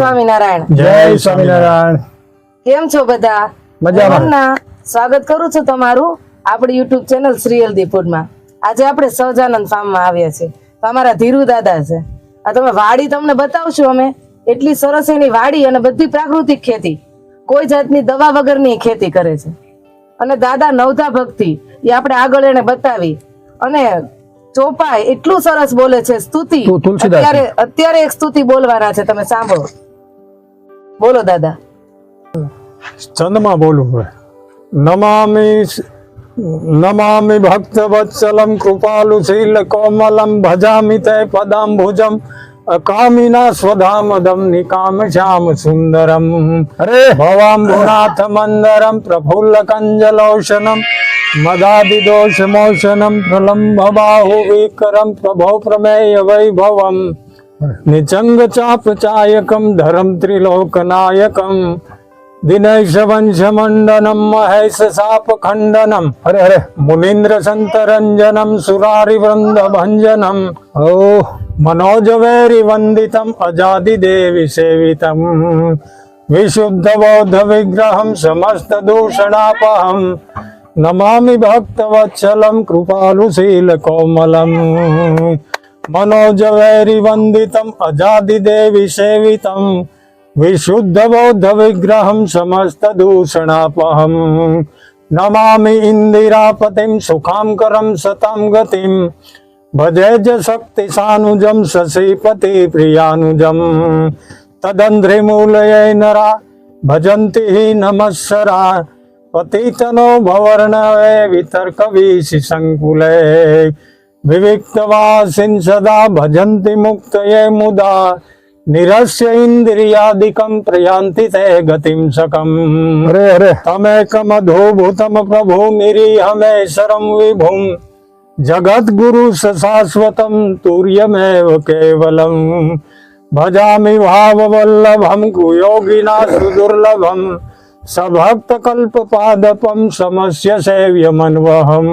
સ્વામિનારાયણ. જય સ્વામિનારાયણ. કેમ છો બધા? મજામાં. સ્વાગત કરું છું તમારું આપણી યુટ્યુબ ચેનલ શ્રી હેલ્ધી ફૂડમાં આજે આપણે સહજાનંદ ફાર્મમાં આવ્યા છીએ. તો અમારા ધીરુ દાદા છે. આ તમે વાડી તમને બતાવશું અમે. એટલી સરસ એની વાડી અને બધી પ્રાકૃતિક ખેતી. કોઈ જાતની દવા વગરની ખેતી કરે છે. અને દાદા નવધા ભક્તિ એ આપણે આગળ એને બતાવી. અને ચોપાઈ એટલું સરસ બોલે છે સ્તુતિ. અત્યારે અત્યારે એક સ્તુતિ બોલવાના છે તમે સાંભળો. બોલો દાદા. છંદમાં બોલું હવે. નમામી નમામિ ભક્ત વત્સલમ કૃપાલુ શીલ કોમલમ ભજામિ તે પદાંભુજમ અકામિના સ્વધામદમ નિકામ શ્યામ સુંદરમ હરે ભવાંબુનાથ મંદરમ પ્રફુલ્લ કંજલોષનમ મદાદિદોષમોષનમ પ્રલંભ બાહુ વિકરમ પ્રભો પ્રમેય વૈભવમ નિચંગ ચાપ ચાયકમ ધરમ ત્રિલોકનાયકમ દિનેશ વંશ મંડનમ મહેશ સાપ ખંડનમ હરે હરે મુનીન્દ્ર સંતરંજનમ સુરારી વૃંદ ભંજનમ ઓ મનોજ વૈરી વંદિતમ અજાદિ દેવી સેવિતમ વિશુદ્ધ બૌદ્ધ વિગ્રહમ સમસ્ત દૂષણાપહમ નમામિ ભક્ત વત્સલમ કૃપાલુ શીલ કોમલમ मनोज वैरि वन्दितम् अजादिदेवि सेवितम् विशुद्ध बौद्ध विग्रहं समस्तदूषणापहम् नमामि इन्दिरापतिं सुखाङ्करं सतां गतिं भजे च शक्तिसानुजं शशीपति प्रियानुजम् तदन्ध्रिमूलये नरा भजन्ति हि नमस्सरा पतितनो भवर्णवे वितर्कवीशिसङ्कुले વિવિક્તવાસિન સદા ભજંતિ મુક્તયે મુદા નિરસ્ય ઇન્દ્રિયાદિકમ પ્રયાંતિ તે ગતિમ સકમ હરે હરે તમે કમધો ભૂતમ પ્રભુ નિરીહમે સરમ વિભુમ જગત ગુરુ સશાશ્વતમ તુર્યમેવ કેવલમ ભજામિ ભાવવલ્લભમ કુયોગિના સુદુર્લભમ સભક્ત કલ્પ પાદપમ સમસ્ય સેવ્યમન્વહમ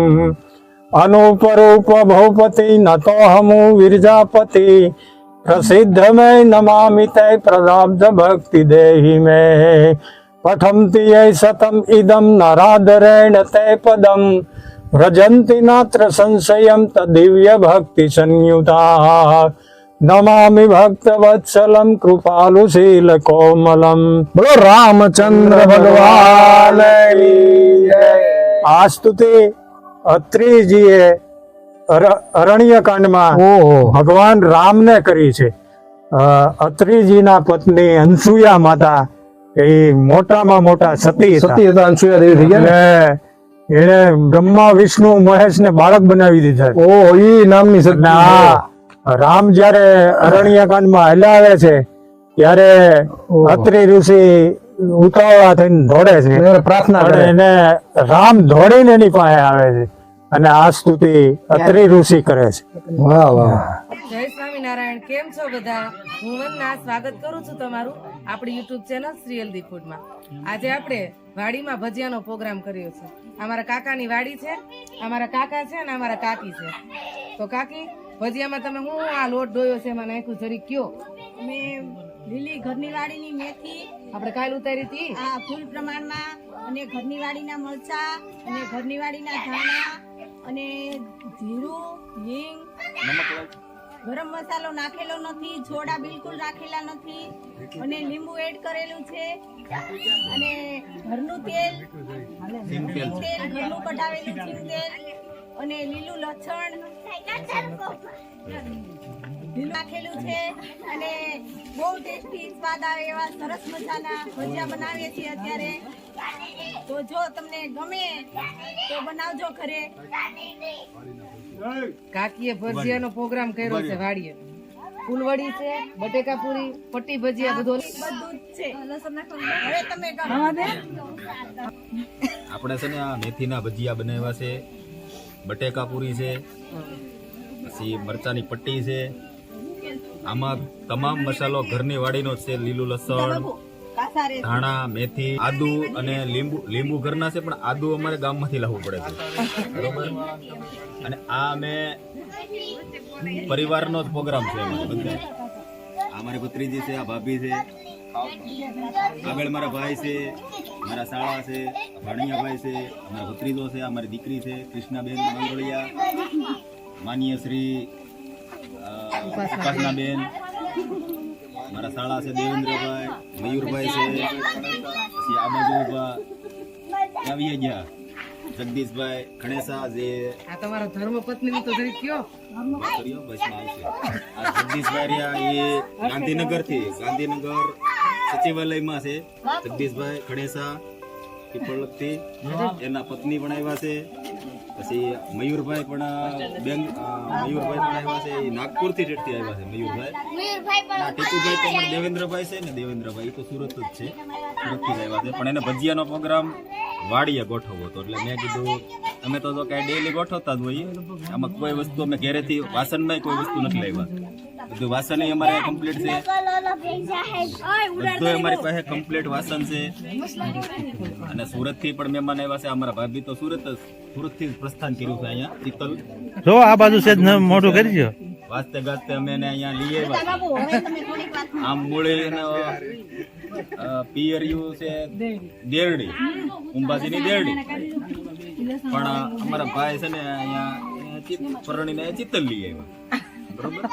અનુપરૂપ ભૌપતિ નતો હમુ વિરજાપતિ પ્રસિદ્ધ મે નમામિ તય પ્રદાબ્ધ ભક્તિ દેહી મે પઠંતિ સતમ ઇદમ નરાદરેણ તય પદમ વ્રજંતિ નાત્ર સંશયમ તદિવ્ય ભક્તિ સંયુતા નમામિ ભક્ત વત્સલમ કૃપાલુ શીલ કોમલમ બોલો રામચંદ્ર ભગવાન આ સ્તુતિ અત્રિજીએ અર- અરણ્યકાંડમાં ભગવાન રામને કરી છે. અત્રિજીના પત્ની અનસુયા માતા એ મોટામાં મોટા સતી સતી હતા અનસુયા દેવી થઈ ગયા એને બ્રહ્મા વિષ્ણુ મહેશ ને બાળક બનાવી દીધા ઓ ઈ નામની સતી રામ જયારે અરણ્યકાંડમાં હલાવે છે ત્યારે અત્રિ ઋષિ ઉતાવળા થઈને દોડે છે. પ્રાર્થના કરે. એને રામ દોડીને એની પાસે આવે છે. અને આ સ્તુતિ અત્રિ ઋષિ કરે છે. વાહ વાહ. જય સ્વામિનારાયણ કેમ છો બધા? હું વંદના સ્વાગત કરું છું તમારું આપણી યુટ્યુબ ચેનલ શ્રી હેલ્ધી ફૂડમાં આજે આપણે વાડીમાં ભજીયાનો પ્રોગ્રામ કર્યો છે. અમારા કાકાની વાડી છે અમારા કાકા છે અને અમારા કાકી છે. તો કાકી ભજીયામાં તમે હું આ લોટ ડોયો છે એમાં નાખ્યું જરી કયો? અમે લીલી ઘરની વાડીની મેથી આપણે કાલ ઉતારી હતી? આ ફૂલ પ્રમાણમાં અને ઘરની વાડીના મરચા અને ઘરની વાડીના ધાણા અને જીરું હિંગ ગરમ મસાલો નાખેલો નથી છોડા બિલકુલ નાખેલા નથી અને લીંબુ એડ કરેલું છે. અને ઘરનું તેલ તેલ. ઘરનું કઢાવેલું સિંગ તેલ અને લીલું લસણ. નાખેલું છે અને બહુ ટેસ્ટી સ્વાદ આવે એવા સરસ મજાના ભજીયા બનાવીએ છીએ અત્યારે. તો જો તમને ગમે તો બનાવજો ઘરે. કાકીએ ભજીયાનો પ્રોગ્રામ કર્યો છે વાડીએ. ફૂલવડી છે બટેકા પૂરી પટ્ટી ભજીયા બધું બધું છે. હવે તમે આપણે છે ને આ મેથીના ભજીયા બનાવ્યા છે બટેકા પૂરી છે પછી મરચાની પટ્ટી છે. આમાં તમામ મસાલો ઘરની વાડીનો છે લીલું લસણ ધાણા મેથી આદુ અને લીંબુ લીંબુ ઘરના છે પણ આદુ અમારે ગામમાંથી લાવવું પડે છે. બરોબર? અને આ અમે પરિવારનો જ પ્રોગ્રામ છે અમારે બધા આ મારી ભત્રીજી છે આ ભાભી છે. આગળ મારા ભાઈ છે મારા શાળા છે ભાણિયા ભાઈ છે અમારા ભત્રીજો છે અમારી દીકરી છે કૃષ્ણાબેન મંગળિયા માનીય શ્રી ઉપાસનાબેન મારા શાળા છે દેવેન્દ્રભાઈ મયુરભાઈ છે પછી આ બાજુ ઊભા આવીએ ગયા. જગદીશભાઈ ખણેસા જે આ તમારા ધર્મ પત્ની તો જરી કયો? જગદીશભાઈ રહ્યા એ ગાંધીનગરથી ગાંધીનગર સચિવાલયમાં છે. જગદીશભાઈ ખડેસા પીપળથી એના પત્ની પણ આવ્યા છે. પછી મયુરભાઈ પણ બેંગ મયુરભાઈ પણ આવ્યા છે. એ નાગપુરથી ટેટથી આવ્યા છે મયુરભાઈ. ટીકુભાઈ તો અમારા દેવેન્દ્રભાઈ છે ને દેવેન્દ્રભાઈ તો સુરત જ છે. સુરતથી આવ્યા છે. પણ એને ભજીયાનો પ્રોગ્રામ વાડીએ ગોઠવવો હતો. એટલે મેં કીધું અમે તો કાંઈ ડેલી ગોઠવતા જ હોઈએ. આમાં કોઈ વસ્તુ અમે ઘરેથી વાસણમાં કોઈ વસ્તુ નથી લાવ્યા. બધું વાસણ અમારે કમ્પ્લીટ છે. બધું અમારી પાસે કમ્પ્લીટ વાસણ છે. અને સુરતથી પણ મહેમાન આવ્યા છે. અમારા ભાભી તો સુરત જ સુરતથી પ્રસ્થાન કર્યું છે અહીંયા જો આ બાજુ છે મોઢું કરી વાસ્તે ગાસ્તે અમે એને અહીંયા લઈ આવ્યા આમ મૂળે પિયરિયું છે દેરડી. ઉંબાજીની દેરડી. પણ અમારા ભાઈ છે ને અહીંયા પરણીને ચિત્તલ લઈ આવ્યા. બરોબર?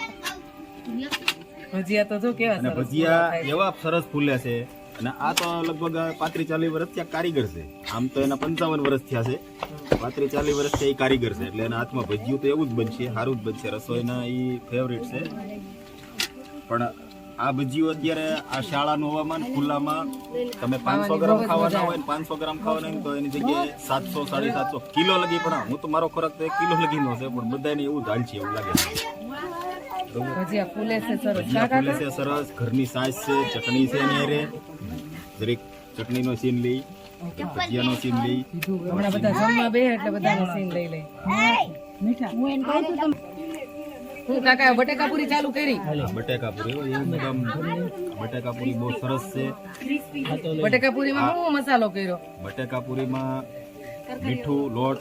ભજીયા તો જો કેવા ભજીયા એવા સરસ ફૂલે છે. અને આ તો લગભગ પાંત્રીસ ચાલીસ વર્ષ થયા કારીગર છે. આમ તો એના પંચાવન વર્ષ થયા છે. પાંત્રીસ ચાલીસ વર્ષ થયા એ કારીગર છે એટલે એના હાથમાં ભજીયું તો એવું જ બનશે સારું જ બનશે રસોઈના એ ફેવરેટ છે. પણ આ ભજીઓ અત્યારે આ શાળાનું હવામાન ખુલ્લામાં. તમે પાંચસો ગ્રામ ખાવાના હોય ને પાંચસો ગ્રામ ખાવાના હોય તો એની જગ્યાએ સાતસો સાડી સાતસો કિલો લગી પણ હું તો મારો ખોરાક તો કિલો લગીનો છે પણ બધાને એવું જ હાલ છે એવું લાગે છે. ભજીયા ફૂલે છે સરસ. ફૂલે છે સરસ. ઘરની સાસ છે ચટણી છે એની રે દરેક ચટણીનો સીન લઈ ભજીયાનો સીન લઈ. હમણાં બધા જમવા બે એટલે બધાનો સીન લઈ લે. હું કાકા બટેકા પૂરી ચાલુ કરી? બટેકા પૂરી. એકદમ બટેકા પૂરી બહુ સરસ છે. બટેકા પૂરીમાં હું મસાલો કર્યો? બટેકા પૂરીમાં મીઠું લોટ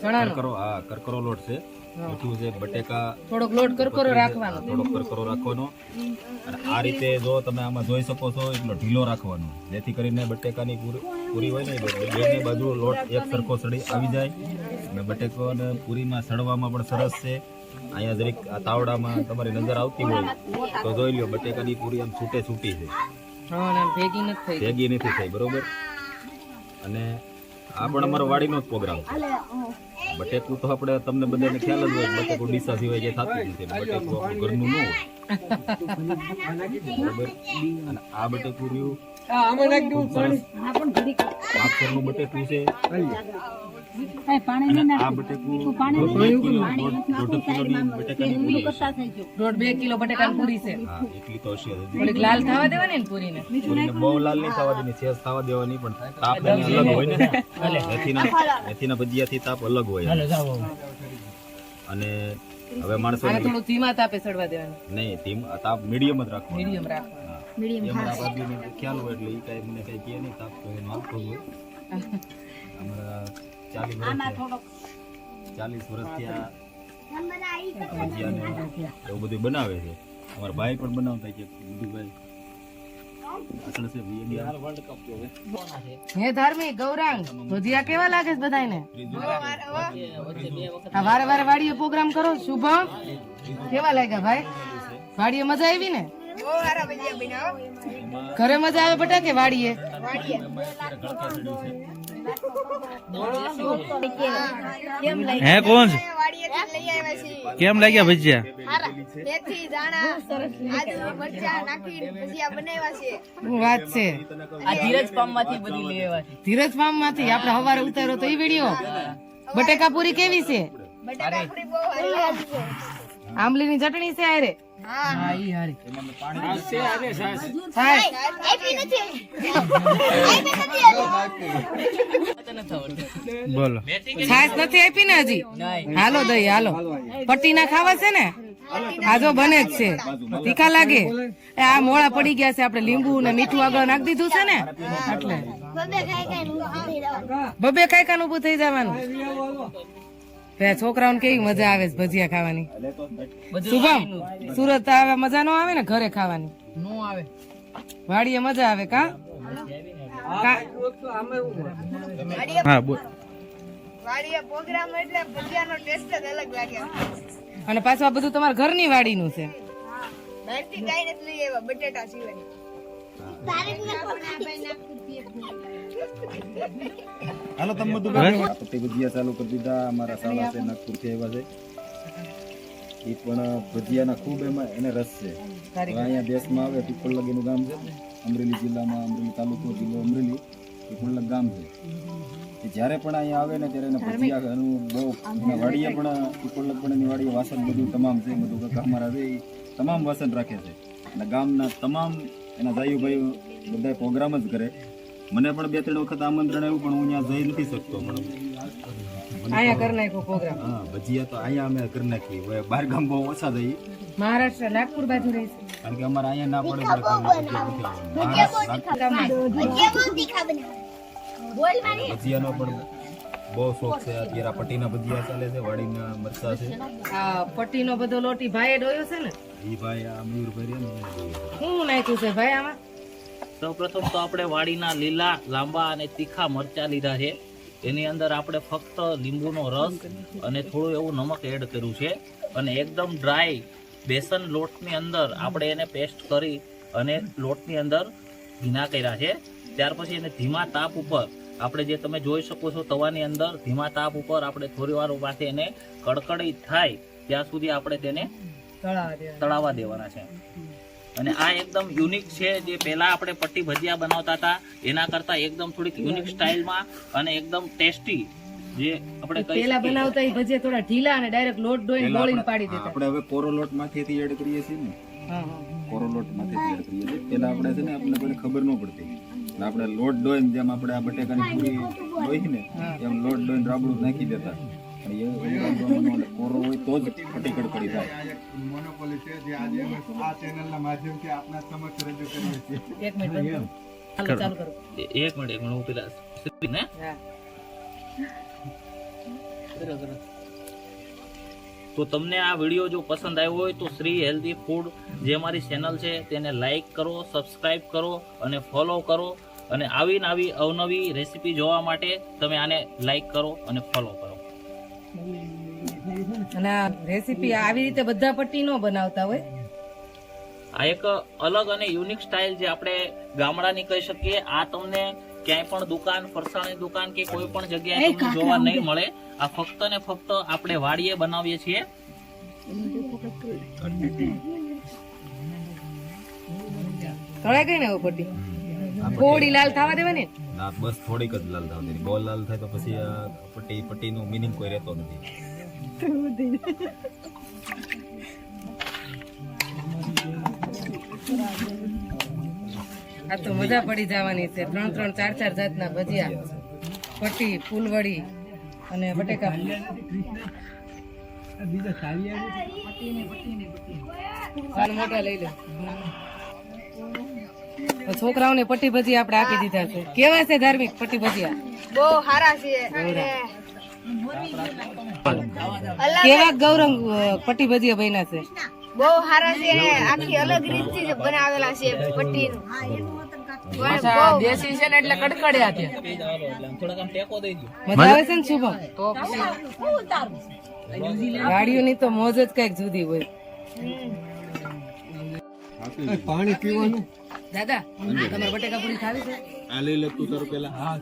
ચણાનો? કરકરો હા કરકરો લોટ છે. મીઠું છે બટેકા થોડોક લોટ કરકરો રાખવાનો. થોડોક કરકરો રાખવાનો. અને આ રીતે જો તમે આમાં જોઈ શકો છો એટલો ઢીલો રાખવાનો. જેથી કરીને બટેકાની પૂરી પૂરી હોય ને બંને બાજુ લોટ એક સરખો સડી આવી જાય. અને બટેકો અને પૂરીમાં સડવામાં પણ સરસ છે. અહીંયા જરીક આ તાવડામાં તમારી નજર આવતી હોય તો જોઈ લો બટેકાની પૂરી આમ છૂટે છૂટી છે. ભેગી નથી ભેગી નથી થઈ બરોબર? અને આ પણ અમારો વાડીનો જ પ્રોગ્રામ છે. બટેકું તો આપણે તમને બધાને ખ્યાલ જ હોય બટેકું ડીસા સિવાય જે થતું નથી. બટેકું ઘરનું ન હોય. બરાબર? આ બટેકું રહ્યું ખૂબ સરસ માપસરનું બટેકું છે. અને આ બટેકું દોઢ બે કિલો દોઢ દોઢ કિલોની બટેકાની પૂરી હશે. દોઢ બે કિલો બટેકાની પૂરી છે. એટલી તો હશે થોડીક લાલ થવા દેવાની ને પૂરીને. પૂરીને બહુ લાલ નહીં થવા દેવાની સેજ થવા દેવાની પણ તાપ અલગ હોય ને. મેથીના મેથીના ભજીયાથી તાપ અલગ હોય. અને હવે માણસો થોડું ધીમા તાપે સડવા દેવાનું. નહીં તેમ તાપ મીડિયમ જ રાખવાનું. મીડિયમ રાખવાનું. એમ મારા ભાભીને ખ્યાલ હોય એટલે એ કાંઈ મને કાંઈ કહે નહીં તાપ તો એનો આવતો હોય. અમારા ચાલીસ વર્ષ ચાલીસ વર્ષ થયા. એવું બધું બનાવે છે. અમારા ભાઈ પણ બનાવતા હે ધાર્મિક ગૌરાંગ ભજીયા કેવા લાગે છે બધાને આ વારે વારે વાડીએ પ્રોગ્રામ કરો શુભમ. કેવા લાગ્યા ભાઈ? વાડીએ મજા આવી ને? ઘરે મજા આવે બટા કે વાડીએ? હે કોણ છે? કેમ લાગ્યા ભજીયા? મેથી બનાવ્યા છે? શું વાત છે. ધીરજ ફાર્મમાંથી આપણે હવારે ઉતારો તો એ વીડિયો? બટેકા પૂરી કેવી છે? બટાકા પૂરી બહુ સારી લાગી છે. આંબલીની ચટણી છે આરે હા ઈ હારી છાશ. આપી નથી બોલો. છાશ નથી આપી ને હજી? હાલો દઈ હાલો. પટ્ટી ના ખાવા છે ને? આજો બને જ છે. તીખા લાગે? એ આ મોળા પડી ગયા છે આપણે લીંબુ ને મીઠું આગળ નાખી દીધું છે ને? એટલે બબે કઈ કાન ઉભું થઈ જવાનું. છોકરાઓને કેવી મજા આવે છે ભજીયા ખાવાની? શુભમ સુરત આવે મજા નો આવે ને ઘરે ખાવાની? વાડીએ મજા આવે કા? હા બોલ. વાડીએ પ્રોગ્રામ એટલે ભજીયાનો ટેસ્ટ જ અલગ લાગે અને પાછું આ બધું તમારા ઘરની વાડીનું છે? બટેટા સિવાય. હાલો તમે બધું પટ્ટી ભજીયા ચાલુ કરી દીધા. અમારા શાળા છે નાગપુરથી આવ્યા છે. એ પણ ભજીયાના ખૂબ એમાં એને રસ છે. અહીંયા દેશમાં આવે પીપળલગીનું ગામ છે અમરેલી જિલ્લામાં અમરેલી તાલુકો જિલ્લો અમરેલી પીપળલગ ગામ છે. જ્યારે પણ અહીંયા આવે ને ત્યારે એને ભજીયા એનું બહુ એના વાડીએ પણ પીપળલગ પણ એની વાડીએ વાસણ બધું તમામ છે બધું કાકા અમારા છે એ તમામ વાસણ રાખે છે. અને ગામના તમામ એના ભાઈઓ ભાઈઓ બધા પ્રોગ્રામ જ કરે. મને પણ બે ત્રણ વખત આમંત્રણ આવ્યું પણ હું ત્યાં જઈ નથી શકતો પણ અહીંયા કરી નાખ્યો પ્રોગ્રામ હા ભજીયા તો અહીંયા અમે કરી નાખી. હવે બહાર ગામ બહુ ઓછા જઈ મહારાષ્ટ્ર નાગપુર બાજુ રહે છે. કારણ કે અમારે અહીંયા ના પડે ભજીયાનો પણ બહુ શોખ છે. અત્યારે આ પટ્ટીના ભજીયા ચાલે છે વાડીના મરચા છે. હા પટ્ટીનો બધો લોટી ભાઈએ ડોયો છે ને? એ ભાઈ આ મયુરભાઈ ને શું નાખ્યું છે ભાઈ આમાં? સૌપ્રથમ તો આપણે વાડીના લીલા લાંબા અને તીખા મરચા લીધા છે. એની અંદર આપણે ફક્ત લીંબુનો રસ અને થોડું એવું નમક એડ કર્યું છે. અને એકદમ ડ્રાય બેસન લોટની અંદર આપણે એને પેસ્ટ કરી અને લોટની અંદર ભીના કર્યા છે. ત્યાર પછી એને ધીમા તાપ ઉપર આપણે જે તમે જોઈ શકો છો તવાની અંદર ધીમા તાપ ઉપર આપણે થોડી વાર પાસે એને કડકડી થાય ત્યાં સુધી આપણે તેને તળાવા તળાવવા દેવાના છે. અને આ એકદમ યુનિક છે જે પહેલા આપણે પટ્ટી ભજીયા બનાવતા હતા એના કરતા એકદમ થોડીક યુનિક સ્ટાઇલમાં અને એકદમ ટેસ્ટી જે આપણે પહેલા બનાવતા એ ભજીયા થોડા ઢીલા અને ડાયરેક્ટ લોટ ડોઈને બોળીને પાડી દેતા. આપણે હવે કોરો લોટમાંથી એડ કરીએ છીએ ને. હા હા કોરો લોટમાંથી એડ કરીએ છીએ. પેલા આપણે છે ને આપણે કોઈ ખબર ન પડતી. આપણે લોટ ડોઈને જેમ આપણે આ બટેકાની પૂરી હોય ને એમ લોટ ડોઈને રાબડું નાખી દેતા. કોરો હોય તો જ થાય. એક મિનિટ એક મિનિટ એક મિનિટ હું પેલા ને? તો તમને આ વીડિયો જો પસંદ આવ્યો હોય તો શ્રી હેલ્ધી ફૂડ જે મારી ચેનલ છે તેને લાઈક કરો સબસ્ક્રાઇબ કરો અને ફોલો કરો અને આવી ને આવી અવનવી રેસીપી જોવા માટે તમે આને લાઈક કરો અને ફોલો કરો. અને આ રેસીપી આવી રીતે બધા પટ્ટી નો બનાવતા હોય. આ એક અલગ અને યુનિક સ્ટાઇલ જે આપણે ગામડાની કહી શકીએ. આ તમને ક્યાંય પણ દુકાન ફરસાણની દુકાન કે કોઈ પણ જગ્યાએ તમને જોવા નહીં મળે. આ ફક્ત ને ફક્ત આપણે વાડીએ બનાવીએ છીએ. તળાઈ ગઈ ને હવે પટ્ટી? થોડી લાલ થવા દેવાની ના? બસ થોડીક જ લાલ થતી બહુ લાલ થાય તો પછી પટ્ટી પટ્ટી નું મિનિંગ કોઈ રહેતો નથી. આ તો મજા પડી જવાની છે. ત્રણ ત્રણ ચાર ચાર જાતના ભજીયા. પટ્ટી ફૂલવડી અને બટેકા. મોટા લઈ લે. છોકરાઓને પટ્ટી ભજી આપણે આપી દીધા છે. કેવા છે ધાર્મિક પટ્ટી ભજીયા? બહુ સારા છે કેવા ગૌરંગ પટ્ટી ભજીયા બન્યા છે? બહુ સારા છે આખી અલગ રીતથી જ બનાવેલા છે પટ્ટીનું. દેશી છે ને એટલે કડકડ્યા છે. થોડાક આમ ટેકો દઈ દો મજા આવે છે ને શુભમ? ગાડીઓની તો મોજ જ કંઈક જુદી હોય. પાણી પીવાનું? દાદા તમારે બટેકા પૂરી ખાવી છે? આ લઈ લે તું તારું પેલા. હા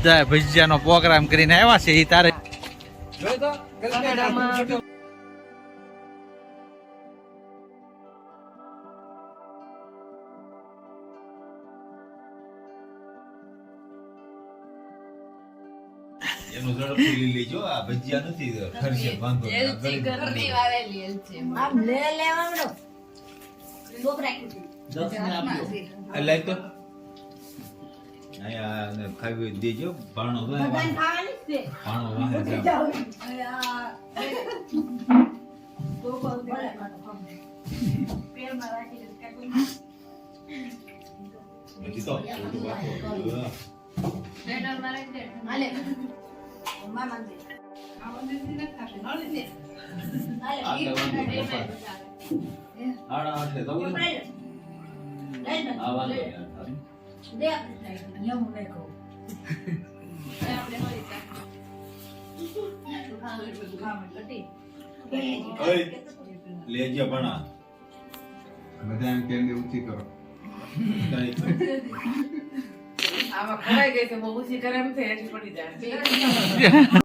બધા ભજીયાનો પ્રોગ્રામ કરીને આવ્યા છે એ તારે. એનું ઝડપથી લેજો આ ભજીયા નથી ખર્ચે વાંધો નહીં. આ લાય તો અહીંયા ખાવી દેજો ભાણો. ભાણો વાહે જાવ. પછી તો ખોટું વાંચો. આ કરવાનું પપ્પા. આડા આટલે તો આ વાંધો યાર. ઓય, લેજે ભણા બધા એમ કેમ ઊંચી કરો આમાં ખરાઈ ગઈ છે બહુ ઊંચી કરે એમ થઈ પડી જાય